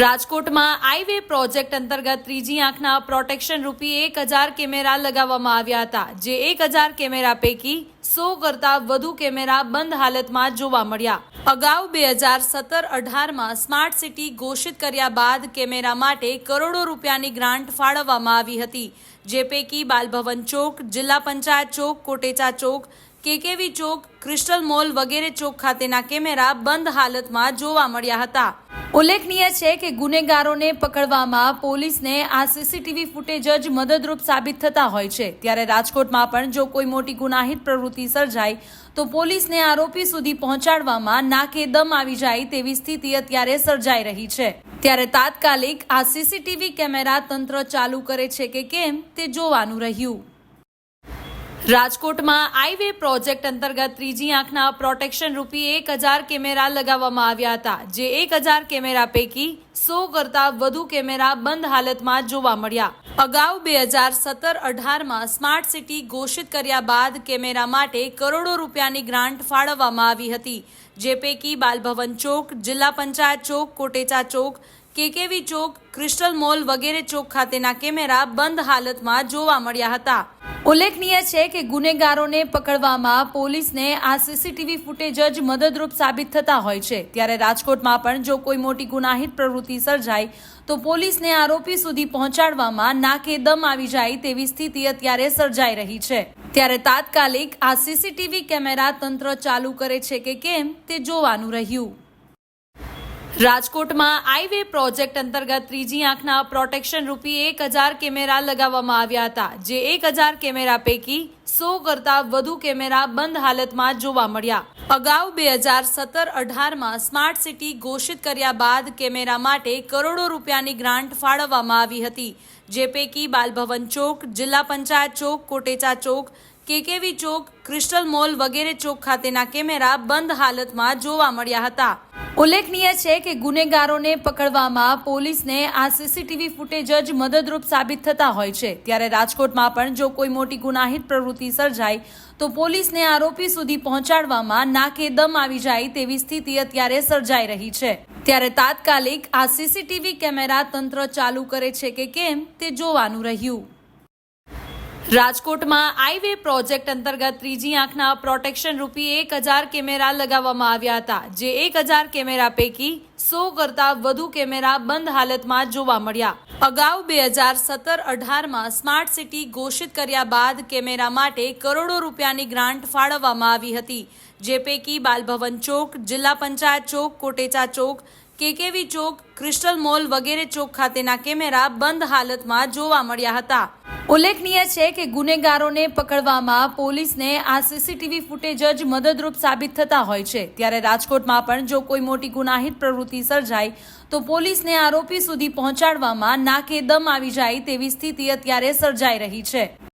રાજકોટમાં આઈવે પ્રોજેક્ટ અંતર્ગત ત્રીજી આંખના પ્રોટેક્શન રૂપી એક હજાર કેમેરા લગાવવામાં આવ્યા હતા, જે એક હજાર કેમેરા પૈકી સો કરતાં વધુ કેમેરા બંધ હાલતમાં જોવા મળ્યા. અગાઉ બે હજાર સત્તર અઢારમાં સ્માર્ટ સિટી ઘોષિત કર્યા બાદ કેમેરા માટે કરોડો રૂપિયાની ગ્રાન્ટ ફાળવવામાં આવી હતી, જે પૈકી બાલભવન ચોક, જિલ્લા પંચાયત ચોક, કોટેચા ચોક, કેકેવી ચોક, ક્રિસ્ટલ મોલ વગેરે ચોક ખાતેના કેમેરા બંધ હાલતમાં જોવા મળ્યા હતા. ઉલ્લેખનીય છે કે ગુનેગારોને પકડવામાં પોલીસને આ સીસીટીવી ફૂટેજ જ મદદરૂપ સાબિત થતા હોય છે. ત્યારે રાજકોટમાં પણ જો કોઈ મોટી ગુનાહિત પ્રવૃત્તિ સર્જાય, તો પોલીસને આરોપી સુધી પહોંચાડવામાં નાકે દમ આવી જાય તેવી સ્થિતિ અત્યારે સર્જાઈ રહી છે. ત્યારે તાત્કાલિક આ સીસીટીવી કેમેરા તંત્ર ચાલુ કરે છે કે કેમ તે જોવાનું રહ્યું. રાજકોટમાં આઈવે પ્રોજેક્ટ અંતર્ગત ત્રીજી આંખના પ્રોટેક્શન રૂપી એક હજાર કેમેરા લગાવવામાં આવ્યા હતા, જે એક હજાર કેમેરા પૈકી સો કરતાં વધુ કેમેરા બંધ હાલતમાં જોવા મળ્યા. અગાઉ બે હજાર સત્તર અઢારમાં સ્માર્ટ સિટી ઘોષિત કર્યા બાદ કેમેરા માટે કરોડો રૂપિયાની ગ્રાન્ટ ફાળવવામાં આવી હતી, જે પૈકી બાલભવન ચોક, જિલ્લા પંચાયત ચોક, કોટેચા ચોક કેકેવી ચોક, ક્રિસ્ટલ મોલ વગેરે ચોક ખાતેના કેમેરા બંધ હાલતમાં જોવા મળ્યા હતા. ઉલ્લેખનીય છે કે ગુનેગારોને પકડવામાં પોલીસને આ સીસીટીવી ફૂટેજ જ મદદરૂપ સાબિત થતા હોય છે. ત્યારે રાજકોટમાં પણ જો કોઈ મોટી ગુનાહિત પ્રવૃત્તિ સર્જાય, તો પોલીસને આરોપી સુધી પહોંચાડવામાં નાકે દમ આવી જાય તેવી સ્થિતિ અત્યારે સર્જાઈ રહી છે. ત્યારે તાત્કાલિક આ સીસીટીવી કેમેરા તંત્ર ચાલુ કરે છે કે કેમ તે જોવાનું રહ્યું. રાજકોટમાં આઈવે પ્રોજેક્ટ અંતર્ગત ત્રીજી આંખના પ્રોટેક્શન રૂપી એક હજાર કેમેરા લગાવવામાં આવ્યા હતા, જે એક હજાર કેમેરા પૈકી સો કરતાં વધુ કેમેરા બંધ હાલતમાં જોવા મળ્યા. અગાઉ બે હજાર સત્તર અઢારમાં સ્માર્ટ સિટી ઘોષિત કર્યા બાદ કેમેરા માટે કરોડો રૂપિયાની ગ્રાન્ટ ફાળવવામાં આવી હતી, જે પૈકી બાલભવન ચોક, જિલ્લા પંચાયત ચોક, કોટેચા ચોક, કેકેવી ચોક, ક્રિસ્ટલ મોલ વગેરે ચોક ખાતેના કેમેરા બંધ હાલતમાં જોવા મળ્યા હતા. ઉલ્લેખનીય છે કે ગુનેગારોને પકડવામાં પોલીસને આ સીસીટીવી ફૂટેજ જ મદદરૂપ સાબિત થતા હોય છે. ત્યારે રાજકોટમાં પણ જો કોઈ મોટી ગુનાહિત પ્રવૃત્તિ સર્જાય, તો પોલીસને આરોપી સુધી પહોંચાડવામાં નાકે દમ આવી જાય તેવી સ્થિતિ અત્યારે સર્જાઈ રહી છે. ત્યારે તાત્કાલિક આ સીસીટીવી કેમેરા તંત્ર ચાલુ કરે છે કે કેમ તે જોવાનું રહ્યું. રાજકોટમાં આઈવે પ્રોજેક્ટ અંતર્ગત ત્રીજી આંખના પ્રોટેક્શન રૂપી એક હજાર કેમેરા લગાવવામાં આવ્યા હતા, જે એક હજાર કેમેરા પૈકી સો કરતાં વધુ કેમેરા બંધ હાલતમાં જોવા મળ્યા. અગાઉ બે હજાર સત્તર અઢારમાં સ્માર્ટ સિટી ઘોષિત કર્યા બાદ કેમેરા માટે કરોડો રૂપિયાની ગ્રાન્ટ ફાળવવામાં આવી હતી, જે પૈકી બાલભવન ચોક, જિલ્લા પંચાયત ચોક, કોટેચા ચોક, કેકેવી ચોક, ક્રિસ્ટલ મોલ વગેરે ચોક ખાતેના કેમેરા બંધ હાલતમાં જોવા મળ્યા હતા. ઉલ્લેખનીય છે કે ગુનેગારોને પકડવામાં પોલીસને આ સીસીટીવી ફૂટેજ જ મદદરૂપ સાબિત થતા હોય છે. ત્યારે રાજકોટમાં પણ જો કોઈ મોટી ગુનાહિત પ્રવૃત્તિ સર્જાય, તો પોલીસને આરોપી સુધી પહોંચાડવામાં નાકે દમ આવી જાય તેવી સ્થિતિ અત્યારે સર્જાઈ રહી છે.